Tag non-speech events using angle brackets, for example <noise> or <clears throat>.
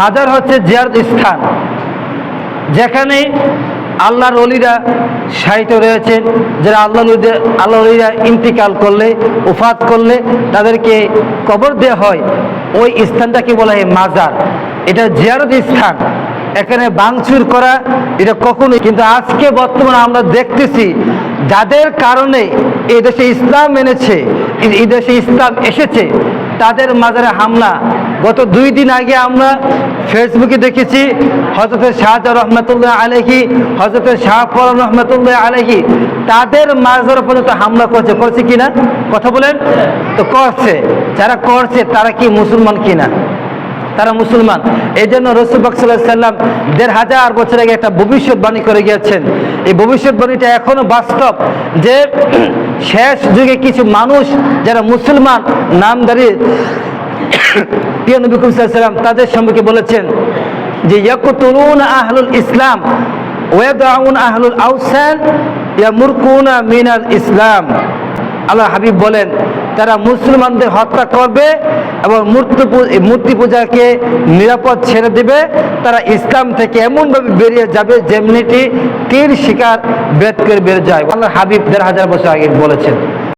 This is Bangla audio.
মাজার হচ্ছে জিয়ারত স্থান। যেখানে আল্লাহর অলিরা সাহিত্য রয়েছেন যারা আল্লাহ আল্লাহ অলিরা ইন্তিকাল করলে, উফাত করলে তাদেরকে কবর দেওয়া হয়। ওই স্থানটাকে বলা হয় মাজার। এটা জিয়ারত স্থান। এখানে বাংচুর করা এটা কখনোই, কিন্তু আজকে বর্তমানে আমরা দেখতেছি যাদের কারণে এই দেশে ইসলাম এনেছে, এই দেশে ইসলাম এসেছে, তাদের মাজারে হামলা গত দুই দিন আগে আমরা ফেসবুকে দেখেছি হজরত শাহজাহ রহমতুল্লাহ আলহি হজরত শাহফর রহমতুল্লাহ আলহি তাদের মাজার পর্যন্ত হামলা করছে। করছে কিনা কথা বলেন। তো করছে। যারা করছে, তারা কি মুসলমান কিনা তারা মুসলমান। এই জন্য রসুলবাক সাল্লাম দেড় হাজার বছর আগে একটা ভবিষ্যৎবাণী করে গিয়েছেন। এই ভবিষ্যৎবাণীটা এখনও বাস্তব যে <clears throat> শেষ যুগে কিছু মানুষ যারা মুসলমান নামদারি প্রিয় নবী করিম সাল্লাল্লাহু আলাইহি সাল্লাম তাদের সম্পর্কে বলেছেন যে, ইয়াকুতুলুন আহলুল ইসলাম ওয়াদাউন আহলুল আউসান ইয়ামুরকুনা মিনাল ইসলাম। আল্লাহ হাবিব বলেন, তারা মুসলমানদের হত্যা করবে এবং মূর্তি মূর্তি পূজাকে নিরাপদ ছেড়ে দেবে। তারা ইসলাম থেকে এমনভাবে বেরিয়ে যাবে যেমনিটি তীর শিকার বেদ করে বেরিয়ে যায়। আল্লাহ হাবিব দেড় হাজার বছর আগে বলেছেন।